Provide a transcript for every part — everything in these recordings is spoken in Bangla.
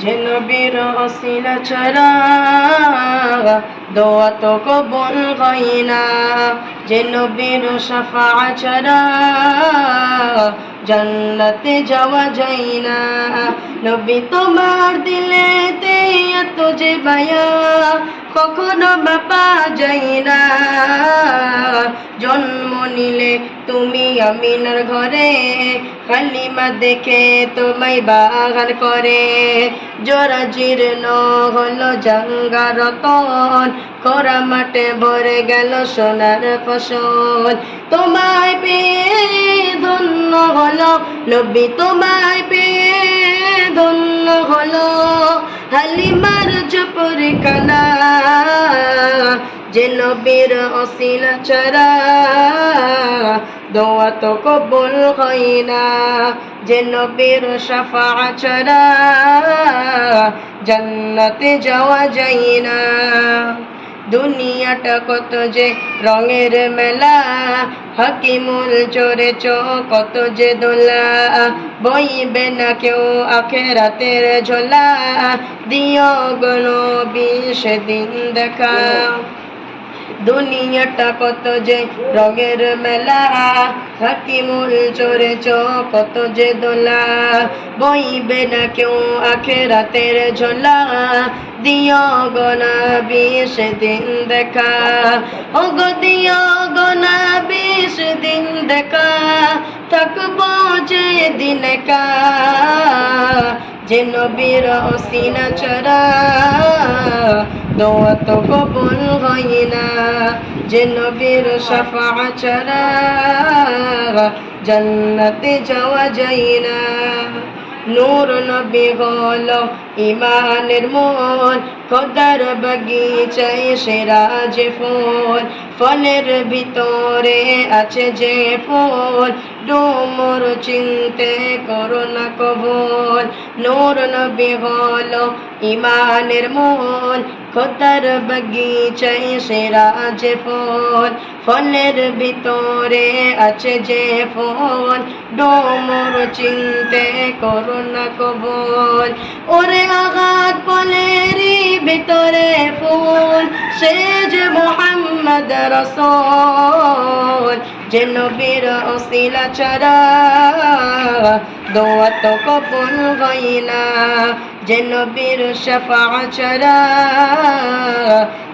যে নবীর অসিলা ছড়া দোয়া তো কবুল হয় না। যে নবীর সাফা ছড়া জন্নতে যাওয়া যাই না। নবী তোমার দিলেতে এত যে মায়া কখনো বাপা যাই না। জন্ম নিলে তুমি আমিনার ঘরে, কালিমা দেখে তোমায় বাগান করে। জোরা জীর্ণ হলো জাঙ্গার তন খরা মাঠে ভরে গেল সোনার ফসল। তোমায় পেয়ে ধন্য হলো নবী, তোমায় পেয়ে ধন্য হলো হালিমার জপর কানা যে নবীর অসিল ছাড়া দোয়া তো কবুল হয় না। যে নবীর সাফা ছাড়া জান্নাতে যাওয়া যায় না। দুনিয়াটা কত যে রঙের মেলা, হাকিমুল চোরে চো কত যে দোলা। বইবে না কেউ আখেরাতের ঝোলা, দিও গণ বিশ দিন দেখা। দুনিয়াটা কত যে রঙের মেলা, হাকিমুল চোরে চো কত যে দোলা। বইবে না কেউ আখেরাতের ঝোলা, দিও গোনা বিশ দিন দেখা। ও গো দিও গোনা বিশ দিন দেখা, থাকব যে দিন কা। যে নবীর অসিনা চরা দোয়া তো কবুল হয় না। যে নবীর সাফা চরা জান্নাতে যাওয়া যায় না। নূর নবী হলো ইমানের মন, খোদার বাগিচায় সেরা যে ফুল। ফলের ভিতরে আছে যে ফুল ডোমর চিনতে করো না কবল, নূর নবী হলো ইমানের মন খোদার বাগিচায় সেরা যে ফুল, ফলের ভিতরে আছে যে ফল। ডোমর চিনতে করো না কবল, ওরে আঘাত ফলেরই ভিতরে ফুল, সে যে মোহাম্মদ রসল। যে নবীর অশিলা ছাড়া দোয়া তো কবুল হয় না। যে নবীর শফা ছাড়া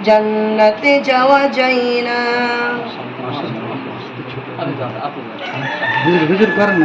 জন্নতে যাওয়া যায় না। হুজুর হুজুর করেন না।